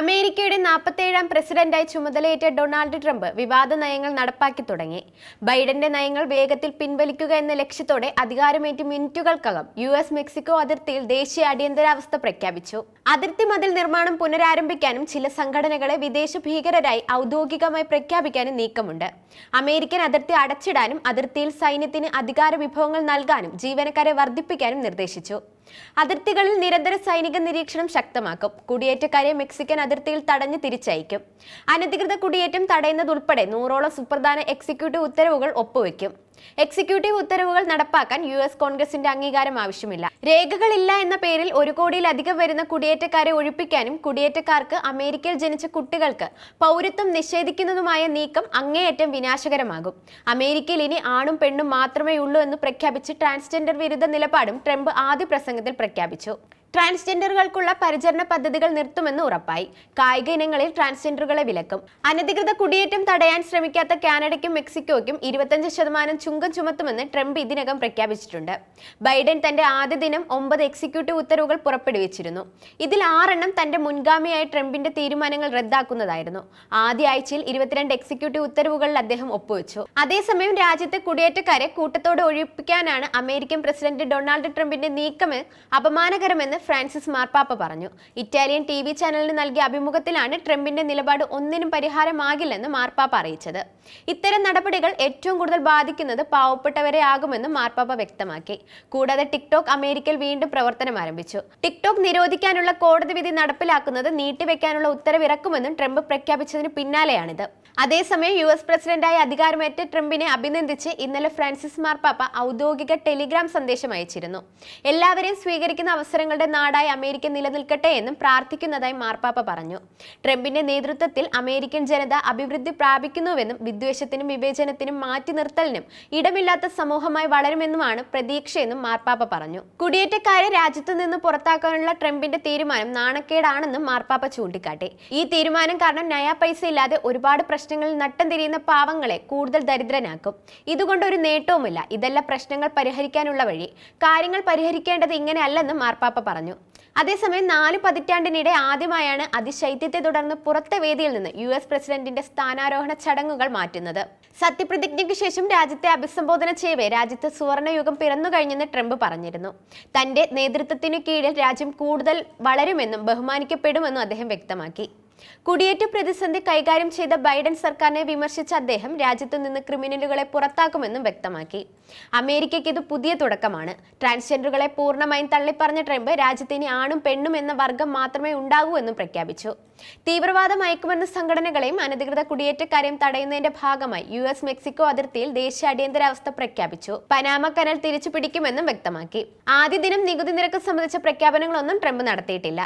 അമേരിക്കയുടെ നാൽപ്പത്തേഴാം പ്രസിഡന്റായി ചുമതലയേറ്റ ഡൊണാൾഡ് ട്രംപ് വിവാദ നയങ്ങൾ നടപ്പാക്കി തുടങ്ങി. ബൈഡന്റെ നയങ്ങൾ വേഗത്തിൽ പിൻവലിക്കുക എന്ന ലക്ഷ്യത്തോടെ അധികാരമേറ്റ് മിനിറ്റുകൾക്കകം യു എസ് മെക്സിക്കോ അതിർത്തിയിൽ ദേശീയ അടിയന്തരാവസ്ഥ പ്രഖ്യാപിച്ചു. അതിർത്തി മതിൽ നിർമ്മാണം പുനരാരംഭിക്കാനും ചില സംഘടനകളെ വിദേശ ഭീകരരായി ഔദ്യോഗികമായി പ്രഖ്യാപിക്കാനും നീക്കമുണ്ട്. അമേരിക്കൻ അതിർത്തി അടച്ചിടാനും അതിർത്തിയിൽ സൈന്യത്തിന് അധികാര വിഭവങ്ങൾ നൽകാനും ജീവനക്കാരെ വർദ്ധിപ്പിക്കാനും നിർദ്ദേശിച്ചു. അതിർത്തികളിൽ നിരന്തര സൈനിക നിരീക്ഷണം ശക്തമാക്കും. കുടിയേറ്റക്കാരെ മെക്സിക്കൻ അതിർത്തിയിൽ തടഞ്ഞ് തിരിച്ചയക്കും. അനധികൃത കുടിയേറ്റം തടയുന്നതുൾപ്പെടെ നൂറോളം സുപ്രധാന എക്സിക്യൂട്ടീവ് ഉത്തരവുകൾ ഒപ്പുവെക്കും. എക്സിക്യൂട്ടീവ് ഉത്തരവുകൾ നടപ്പാക്കാൻ യു എസ് കോൺഗ്രസിന്റെ അംഗീകാരം ആവശ്യമില്ല. രേഖകളില്ല എന്ന പേരിൽ ഒരു കോടിയിലധികം വരുന്ന കുടിയേറ്റക്കാരെ ഒഴിപ്പിക്കാനും കുടിയേറ്റക്കാർക്ക് അമേരിക്കയിൽ ജനിച്ച കുട്ടികൾക്ക് പൗരത്വം നിഷേധിക്കുന്നതുമായ നീക്കം അങ്ങേയറ്റം വിനാശകരമാകും. അമേരിക്കയിൽ ഇനി ആണും പെണ്ണും മാത്രമേ ഉള്ളൂ എന്ന് പ്രഖ്യാപിച്ച് ട്രാൻസ്ജെൻഡർ വിരുദ്ധ നിലപാടും ട്രംപ് ആദ്യ പ്രസംഗത്തിൽ പ്രഖ്യാപിച്ചു. ട്രാൻസ്ജെൻഡറുകൾക്കുള്ള പരിചരണ പദ്ധതികൾ നിർത്തുമെന്ന് ഉറപ്പായി. കായിക ഇനങ്ങളിൽ ട്രാൻസ്ജെൻഡറുകളെ വിലക്കും. അനധികൃത കുടിയേറ്റം തടയാൻ ശ്രമിക്കാത്ത കാനഡയ്ക്കും മെക്സിക്കോയ്ക്കും ഇരുപത്തഞ്ച് ശതമാനം ചുങ്കം ചുമത്തുമെന്ന് ട്രംപ് ഇതിനകം പ്രഖ്യാപിച്ചിട്ടുണ്ട്. ബൈഡൻ തന്റെ ആദ്യ ദിനം ഒമ്പത് എക്സിക്യൂട്ടീവ് ഉത്തരവുകൾ പുറപ്പെടുവിച്ചിരുന്നു. ഇതിൽ ആറെണ്ണം തന്റെ മുൻഗാമിയായ ട്രംപിന്റെ തീരുമാനങ്ങൾ റദ്ദാക്കുന്നതായിരുന്നു. ആദ്യ ആഴ്ചയിൽ ഇരുപത്തിരണ്ട് എക്സിക്യൂട്ടീവ് ഉത്തരവുകളിൽ അദ്ദേഹം ഒപ്പുവെച്ചു. അതേസമയം രാജ്യത്തെ കുടിയേറ്റക്കാരെ കൂട്ടത്തോടെ ഒഴിപ്പിക്കാനാണ് അമേരിക്കൻ പ്രസിഡന്റ് ഡൊണാൾഡ് ട്രംപിന്റെ നീക്കം അപമാനകരമെന്ന് ഫ്രാൻസിസ് മാർപ്പാപ്പ പറഞ്ഞു. ഇറ്റാലിയൻ ടി ചാനലിന് നൽകിയ അഭിമുഖത്തിലാണ് ട്രംപിന്റെ നിലപാട് ഒന്നിനും പരിഹാരമാകില്ലെന്ന് മാർപ്പാപ്പ അറിയിച്ചത്. ഇത്തരം നടപടികൾ ഏറ്റവും കൂടുതൽ ബാധിക്കുന്നത് പാവപ്പെട്ടവരെ ആകുമെന്നും മാർപ്പാപ്പ വ്യക്തമാക്കി. കൂടാതെ ടിക്ടോക്ക് അമേരിക്കയിൽ വീണ്ടും പ്രവർത്തനം ആരംഭിച്ചു. ടിക്ടോക്ക് നിരോധിക്കാനുള്ള കോടതി വിധി നടപ്പിലാക്കുന്നത് നീട്ടിവെക്കാനുള്ള ഉത്തരവിറക്കുമെന്നും ട്രംപ് പ്രഖ്യാപിച്ചതിന് പിന്നാലെയാണിത്. അതേസമയം യു എസ് പ്രസിഡന്റായി അധികാരമേറ്റ ട്രംപിനെ അഭിനന്ദിച്ച് ഇന്നലെ ഫ്രാൻസിസ് മാർപ്പാപ്പ ഔദ്യോഗിക ടെലിഗ്രാം സന്ദേശം അയച്ചിരുന്നു. എല്ലാവരെയും സ്വീകരിക്കുന്ന അവസരങ്ങളുടെ നാടായി അമേരിക്ക നിലനിൽക്കട്ടെ എന്നും പ്രാർത്ഥിക്കുന്നതായി മാർപ്പാപ്പ പറഞ്ഞു. ട്രംപിന്റെ നേതൃത്വത്തിൽ അമേരിക്കൻ ജനത അഭിവൃദ്ധി പ്രാപിക്കുന്നുവെന്നും വിദ്വേഷത്തിനും വിവേചനത്തിനും മാറ്റി നിർത്തലിനും ഇടമില്ലാത്ത സമൂഹമായി വളരുമെന്നുമാണ് പ്രതീക്ഷയെന്നും മാർപ്പാപ്പ പറഞ്ഞു. കുടിയേറ്റക്കാരെ രാജ്യത്തു നിന്ന് പുറത്താക്കാനുള്ള ട്രംപിന്റെ തീരുമാനം നാണക്കേടാണെന്നും മാർപ്പാപ്പ ചൂണ്ടിക്കാട്ടി. ഈ തീരുമാനം കാരണം നയാ പൈസ ഇല്ലാതെ ഒരുപാട് പ്രശ്നങ്ങളിൽ നട്ടം തിരിയുന്ന പാവങ്ങളെ കൂടുതൽ ദരിദ്രനാക്കും. ഇതുകൊണ്ട് ഒരു നേട്ടവുമില്ല. ഇതെല്ലാം പ്രശ്നങ്ങൾ പരിഹരിക്കാനുള്ള വഴി. കാര്യങ്ങൾ പരിഹരിക്കേണ്ടത് ഇങ്ങനെയല്ലെന്നും മാർപ്പാപ്പ പറഞ്ഞു. അതേസമയം നാല് പതിറ്റാണ്ടിനിടെ ആദ്യമായാണ് അതിശൈത്യത്തെ തുടർന്ന് പുറത്തെ വേദിയിൽ നിന്ന് യു എസ് പ്രസിഡന്റിന്റെ സ്ഥാനാരോഹണ ചടങ്ങുകൾ മാറ്റുന്നത്. സത്യപ്രതിജ്ഞയ്ക്ക് ശേഷം രാജ്യത്തെ അഭിസംബോധന ചെയ്യവേ രാജ്യത്ത് സുവർണയുഗം പിറന്നു കഴിഞ്ഞെന്ന് ട്രംപ് പറഞ്ഞിരുന്നു. തന്റെ നേതൃത്വത്തിനു കീഴിൽ രാജ്യം കൂടുതൽ വളരുമെന്നും ബഹുമാനിക്കപ്പെടുമെന്നും അദ്ദേഹം വ്യക്തമാക്കി. കുടിയേറ്റ പ്രതിസന്ധി കൈകാര്യം ചെയ്ത ബൈഡൻ സർക്കാരിനെ വിമർശിച്ച അദ്ദേഹം രാജ്യത്തു നിന്ന് ക്രിമിനലുകളെ പുറത്താക്കുമെന്നും വ്യക്തമാക്കി. അമേരിക്കയ്ക്ക് ഇത് പുതിയ തുടക്കമാണ്. ട്രാൻസ്ജെൻഡറുകളെ പൂർണമായും തള്ളിപ്പറഞ്ഞ ട്രംപ് രാജ്യത്തിന് ആണും പെണ്ണും എന്ന വർഗം മാത്രമേ ഉണ്ടാകൂ എന്നും പ്രഖ്യാപിച്ചു. തീവ്രവാദം അയക്കുമെന്ന സംഘടനകളെയും അനധികൃത കുടിയേറ്റക്കാരെയും തടയുന്നതിന്റെ ഭാഗമായി യു എസ് മെക്സിക്കോ അതിർത്തിയിൽ ദേശീയ അടിയന്തരാവസ്ഥ പ്രഖ്യാപിച്ചു. പനാമ കനൽ തിരിച്ചു പിടിക്കുമെന്നും വ്യക്തമാക്കി. ആദ്യ ദിനം നികുതി നിരക്ക് സംബന്ധിച്ച പ്രഖ്യാപനങ്ങളൊന്നും ട്രംപ് നടത്തിയിട്ടില്ല.